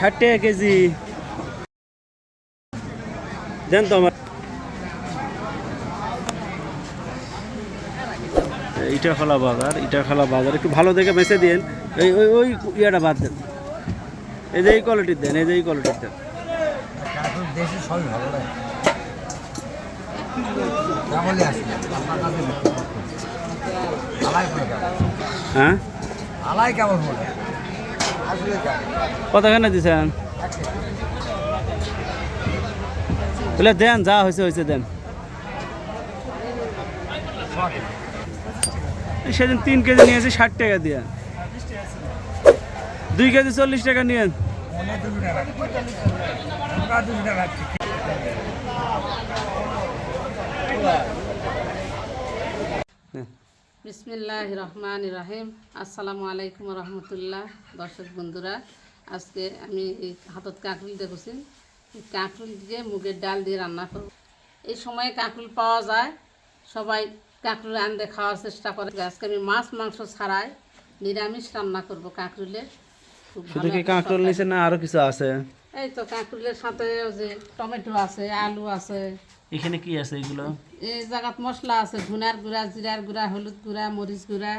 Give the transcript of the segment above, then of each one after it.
ষাট টাকা কেজি। দেন তো আমার। ইটা খোলা বাজার ইটা খোলা বাজার। একটু ভালো দেখে বেঁচে দিন এই, ওই ওই ইয়াটা বাদ দেন। এই যে এই কোয়ালিটির দেন, এই যে এই কোয়ালিটির দেন। হ্যাঁ? আলাই কেমন বলে? কতখানে দিছেন? তাহলে দেন, যা হয়েছে হয়েছে দেন। সেদিন তিন কেজি নিয়েছি ষাট টাকা দিয়ে। দুই কেজি চল্লিশ টাকা নিয়ে অনেক দুশো টাকা আমরা দুশো টাকা রাখছি বিসমিল্লাহ রহমান রাহিম। আসসালামু আলাইকুম রহমতুল্লাহ। দর্শক বন্ধুরা আজকে আমি এই হাতত কাঁকরুল দেখেছি। কাঁকরুল দিয়ে মুগের ডাল দিয়ে রান্না করব। এই সময়ে কাঁকরুল পাওয়া যায়। সবাই কাঁকরুল আনতে খাওয়ার চেষ্টা করে। আজকে আমি মাছ মাংস ছাড়াই নিরামিষ রান্না করব কাঁকরুলের। খুব শুধু কি কাঁকরোল না আরও কিছু আছে? এই তো কাঁকরুলের সাথে ওই যে টমেটো আছে আলু আছে। এখানে কি আছে এগুলো? এই জায়গাত মশলা আছে ধুনার গুঁড়া জিরার গুঁড়া হলুদ গুঁড়া মরিচ গুঁড়া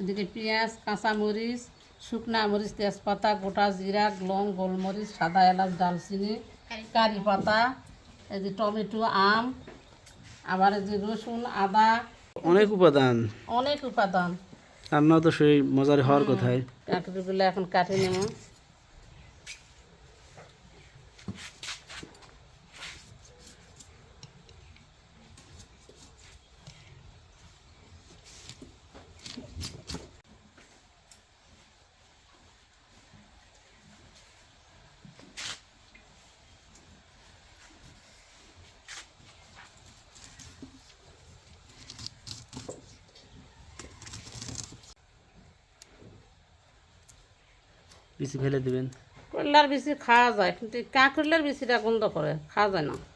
এদিকে পেঁয়াজ কাঁচা মরিচ শুকনা মরিচ তেজপাতা গোটা জিরা লং গোলমরিচ সাদা এলাচ দালচিনি কারি পাতা এই যে টমেটো আম আবার এই যে রসুন আদা। অনেক উপাদান। অনেক উপাদান। রান্না তো সেই মজার হওয়ার কথাই। কাঁকড়িগুলো এখন কাটে নেব। বেশি ফেলে দিবেন। করলার বেশি খাওয়া যায়, কিন্তু এই বিচিটা গন্ধ করে, খাওয়া যায় না এই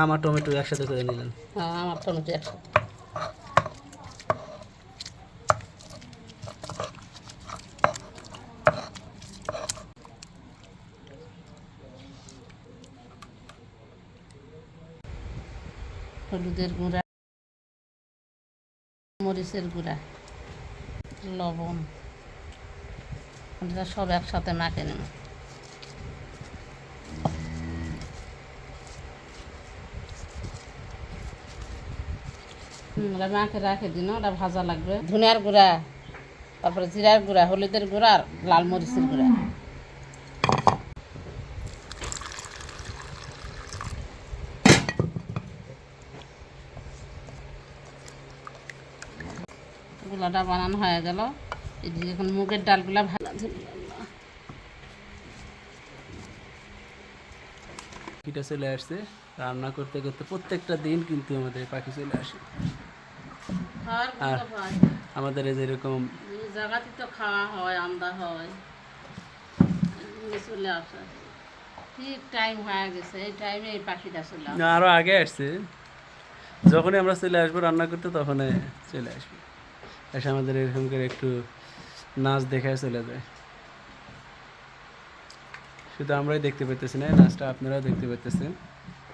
আম আর টমেটো একসাথে করে নিলেন। হ্যাঁ আমার টমেটো একসাথে। হলুদের গুঁড়া, মরিচের গুঁড়া, লবণ সব একসাথে মাখে নেব। ওটা মাখে রাখে দিন ওটা ভাজা লাগবে। ধনিয়ার গুঁড়া, তারপরে জিরার গুঁড়া, হলুদের গুঁড়া আর লাল মরিচের গুঁড়া। এগুলোটা বানানো হয়ে গেল। এদিকে এখন মুগের ডালগুলা ভালো পাখিটা চলে আসছে। রান্না করতে করতে প্রত্যেকটা দিন কিন্তু আমাদের পাখি চলে আসে। আর আমাদের এই যেরকম জায়গাতে তো খাওয়া হয় হয়। চলে আসে ঠিক টাইম হয়ে গেছে এই টাইমে এই পাখিটা চলে না আরও আগে আসছে। যখনই আমরা চলে আসব রান্না করতে তখনই চলে আসবে। এসে আমাদের এরকম করে একটু নাচ দেখায় চলে যায়। শুধু আমরাই দেখতে পেতেছি না নাচটা আপনারাও দেখতে পেতেছেন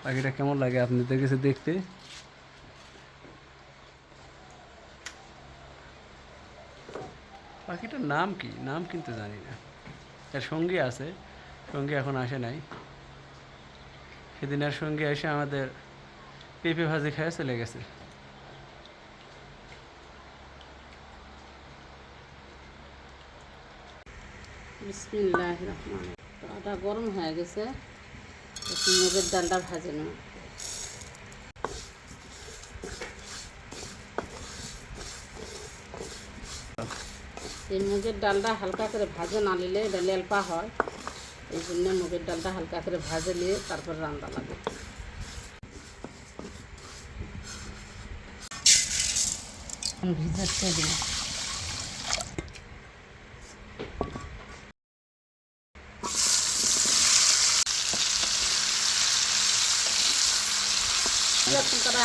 পাখিটা কেমন লাগে আপনাদের কাছে দেখতে? পাখিটার নাম কি? নাম কিন্তু জানি না। তার সঙ্গী আছে, সঙ্গী এখন আসে নাই। সেদিন আর সঙ্গী এসে আমাদের পেঁপে ভাজি খেয়ে চলে গেছে। বিসমিল্লাহ রহমান ওটা গরম হয়ে গেছে মুগের ডালটা ভাজে নেব। এই মুগের ডালটা হালকা করে ভাজে না নিলে এটা লেলপা হয়। এই জন্য মুগের ডালটা হালকা করে ভাজে নিয়ে তারপর রান্না লাগে। ভিজাতে দিই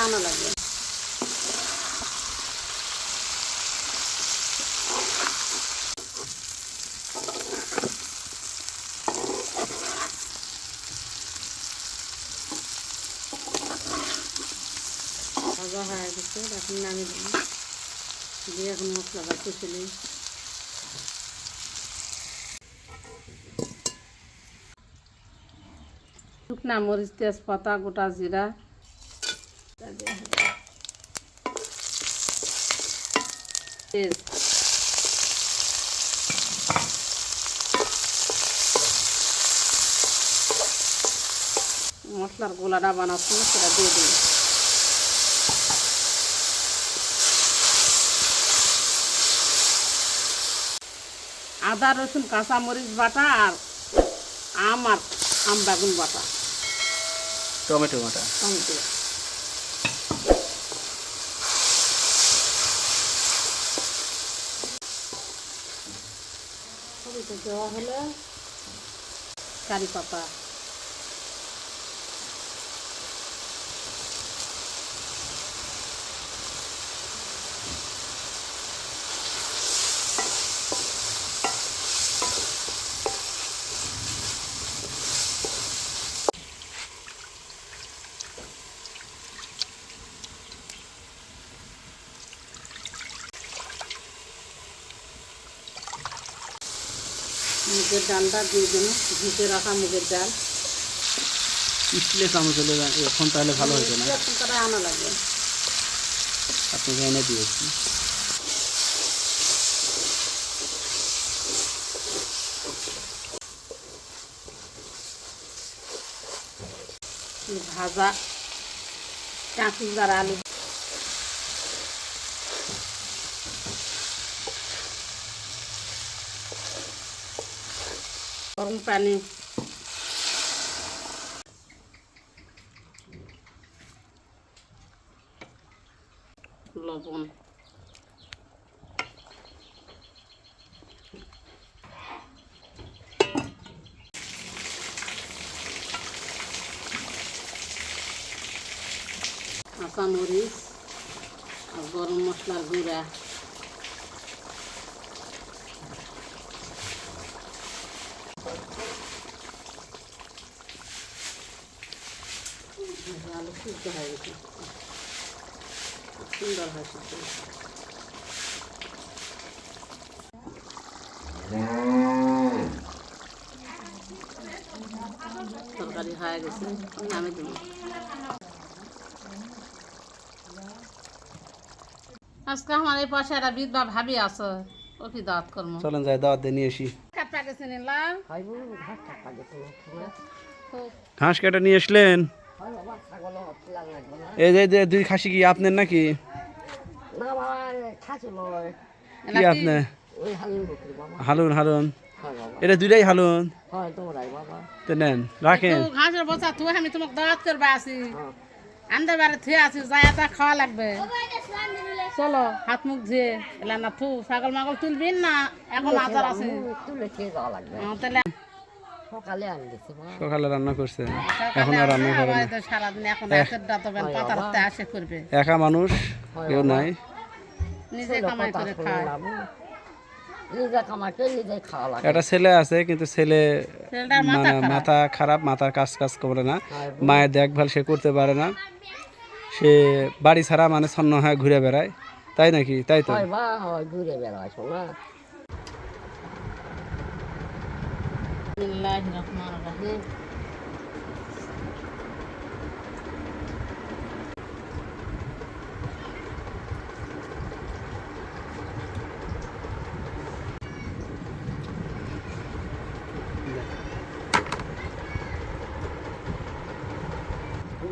আনা লাগবে ভাজা হয়ে গেছে এখন নামিয়ে দিলাম দিয়ে এখন মশলাটা কষে নিই শুকনা মরিচ, তেজপাতা, গোটা জিরা। মশলার গোলাটা বানাচ্ছি, সেটা দিয়ে দিই আদা রসুন কাঁচামরিচ বাটা আর আম আর আম বেগুন বাটা। টমেটো বাটা। টমেটো। দেওয়া হলে কারি পাতা। মুগের ডালটা দিয়ে দিন ভিজে রাখা মুগের ডাল। স্টিলের চামচ হলে এখন তাহলে ভালো হতো না। এরকম করে আনা লাগবে। আপনাকে এনে দিয়েছি ভাজা কাঁকুড়ার আলু গরম পানি। লবণ। কাঁচা মরিচ আর গরম মশলার গুঁড়া আলু সিদ্ধ হয়ে গেছে সুন্দর হয় সিদ্ধ তরকারি হয়ে গেছে নামে দিন আজকে আমার এই পাশে একটা বিধবা ভাবি আছে ও কি দাঁত কর্ম চলেন যাই দাওয়াত দিয়ে নিয়ে আসি ঘাস কাটা নিয়ে আসলেন? এই যে দুই খাসি কি আপনার নাকি? কি হালুন হালুন এটা দুইটাই হালুন? হয় তোমরাই বাবা। তো নেন রাখেন। ঘাসের বসা তুই আমি তোমাকে দাওয়াত করবে আসি। হ্যাঁ। আন্দে বারে থুয়ে আছি যাই তা খাওয়া লাগবে। চলো হাত মুখ ধুয়ে এলা না থু ছাগল মাগল তুলবি না? এখন আচার আছে। তুলে খেয়ে যাওয়া লাগবে। তাহলে সকালে রান্না করছে। এখন আর রান্না করে না। সারাদিন এখন হাতের দাঁতবেন পাতার আসে করবে। একা মানুষ কেউ নাই। নিজে কামাই করে খায়। নিজে কামাকে নিজে খাওয়া লাগে। একটা ছেলে আছে কিন্তু ছেলে মাথা মানে খারাপ। মাথা খারাপ মাথার কাজ কাজ করে না। মায়ের দেখভাল সে করতে পারে না। সে বাড়ি ছাড়া মানে ছন্ন হয়ে ঘুরে বেড়ায়। তাই নাকি? তাই তো? ঘুরে বেড়ায় শোনা বিসমিল্লাহির রহমানির রহিম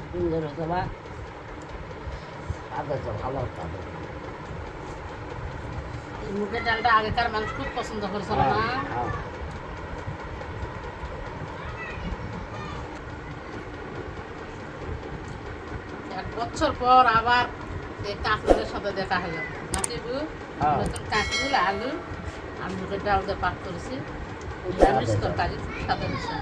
সুন্দর হতো বা তাদের তো ভালো এই মুগের ডালটা আগেকার মানুষ খুব পছন্দ করেছিল না বছর পর আবার এই সাথে দেখা হলো। বউ হ্যাঁ। নতুন কাঁকড়ুল আলু আর মুগের ডাল দিয়ে পাক করেছি। নিরামিষ তরকারি সাথে মিশে